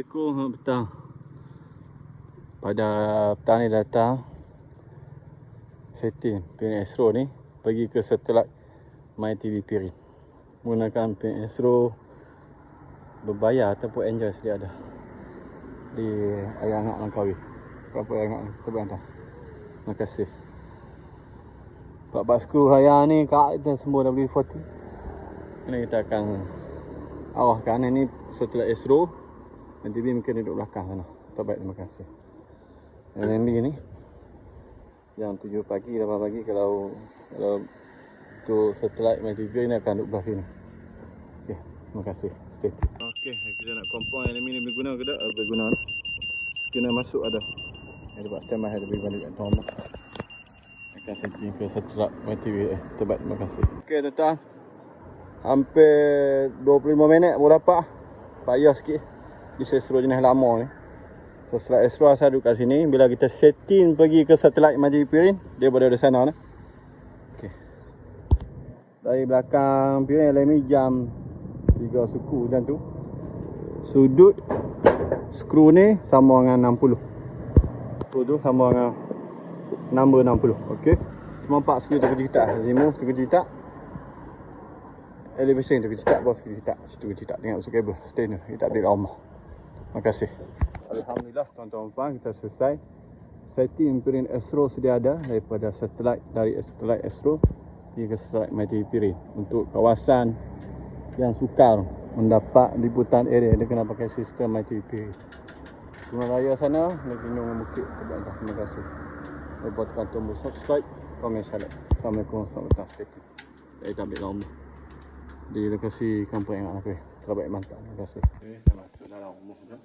Assalamualaikum petang. Pada petang ni datang setting pin Astro ni pergi ke satelit My TV Pirin. Menggunakan pin Astro berbayar ataupun enjoy sedia ada di Ayah Anak Langkawi. Berapa Ayah kita bantah. Terima kasih. Pak Basku Haya ni kak kita semua W40. Ini kita akan awah kanan ni satelit Astro Nanti B mungkin duduk belakang sana. Terbaik terima kasih. LMB ni jam 7 pagi 8 pagi kalau kalau tu satelit main TV ni akan duduk belah sini. Okey, terima kasih. Stay tune. Okey, kita nak kompon LMB ni berguna ke tak? Ah, Berguna. Kena masuk ada. Ada buat time ada bagi balik kat rumah. Akan setting ke satelit main TV eh. Terbaik terima kasih. Okey, tuan-tuan. Hampir 25 minit baru dapat. Payah sikit. Di Astro jenis lama ni. So setelah Astro asal duduk kat sini. Bila kita setting pergi ke satelit Majid Pirin. Dia berada di sana ni. Okay. Dari belakang Pirin LMI jam 3 suku dan tu. Sudut skru ni sama dengan 60. Skru tu sama dengan number 60. Okay. Semua empat skru tu kita Zimu tu kita elevation tu kita bos kita situ kita tengok masuk kabel stay ni kita update rumah terima kasih. Alhamdulillah tuan-tuan puan kita selesai. Setting pirin Astro sedia ada daripada satelit dari satelit Astro hingga satelit Mighty Pirin untuk kawasan yang sukar mendapat liputan area. Dia kena pakai sistem Mighty Pirin Gunung Raya sana lagi gunung bukit terbantah terima kasih. Buat tombol subscribe komen share. Assalamualaikum selamat datang. Tune kita ambil rumah di lokasi kampung yang terbaik mantap terima kasih. Okay, kita masuk dalam rumah dah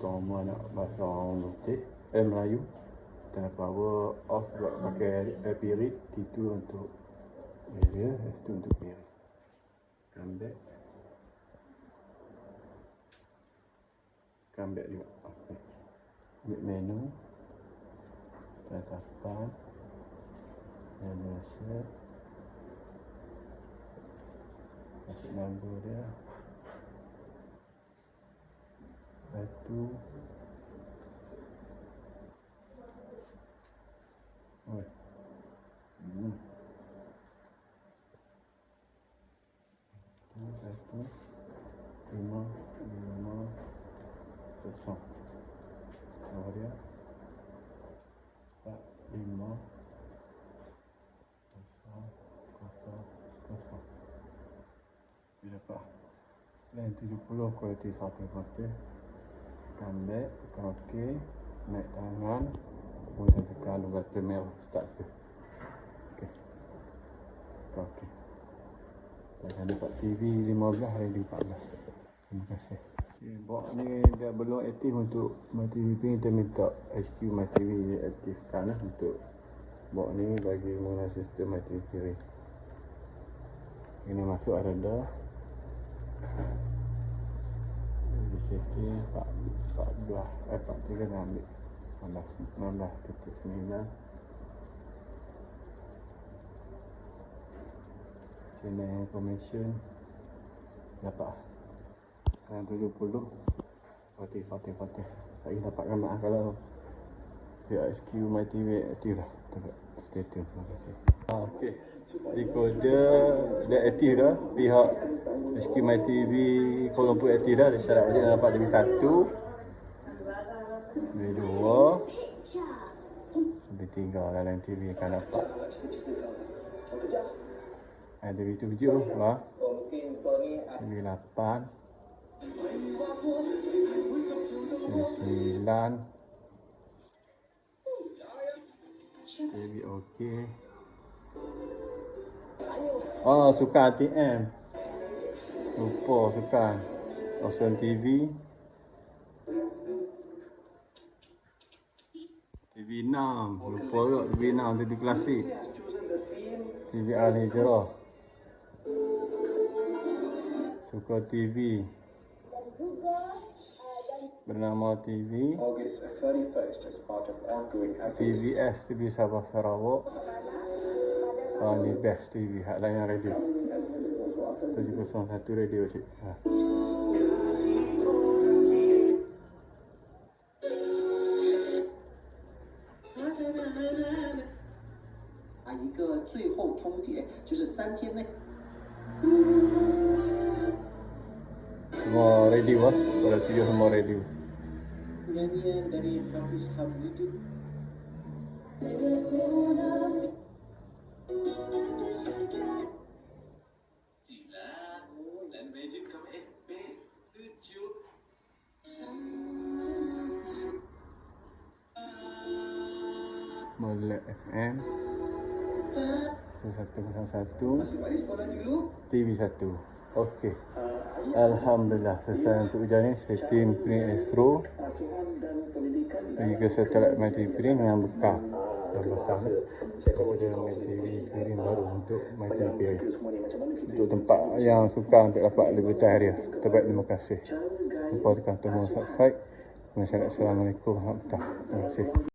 Toma nak bahasa orang Lutik Eh Melayu. Kita power off buat pakai air pirit T2 untuk area S2 untuk pirit. Come back. Come back juga. Okay. Ambil menu. Tatapan Menu set Magura, Batu, ouais. Mmh. Batu, Batu, Lima, Lima, 700. 70 kualiti satu back Tekan ok Naik tangan Kemudian tekan button merah Start tu. Ok. Ok. Dan dapat TV 15 hari 14 Terima kasih. Okay, Box ni dia belum aktif untuk MyTV Pin Kita minta HQ MyTV aktifkan lah Untuk box ni bagi menggunakan sistem MyTV Pin Ini masuk ada dah setting 14 eh 43 dah ambil. 16 19 titik 9 channel information. Dapat sekarang 70 Fatih Fatih Fatih lagi dapat ramai kalau pihak HQ My TV aktif lah. Tune terima kasih ah, okay. decoder dah aktif dah. Pihak HQ My TV Kuala Lumpur aktif dah. Ada syarat dia dapat lebih satu. Lebih dua. Lebih tiga dalam TV akan dapat. Ada lebih tujuh. Lah lebih lapan. Lebih sembilan. TV okey. Oh, suka ATM. Lupa suka. Ocean TV. TV 6. Lupa juga TV 6 TV klasik. TV Ali Jerah. Suka TV. Bernama TV. August 31st as part of ongoing efforts TVS TV Sabah Sarawak. Oh ni best TV hak layan radio. 701 radio cik. Ha. Semua radio lah. Pada tujuh semua radio. Nyanyian dari Hafiz Habibie Molek FM 101 TV 1 Okey. Alhamdulillah selesai untuk ujian ni. Saya tim Print Astro. Pergi ke satelit My TV Print dengan bekal Dah besar ni. Kepada TV Print baru untuk My TV Print Untuk tempat yang suka untuk dapat libertas dia Terbaik terima kasih. Lupa tekan tombol subscribe Assalamualaikum warahmatullahi wabarakatuh. Terima kasih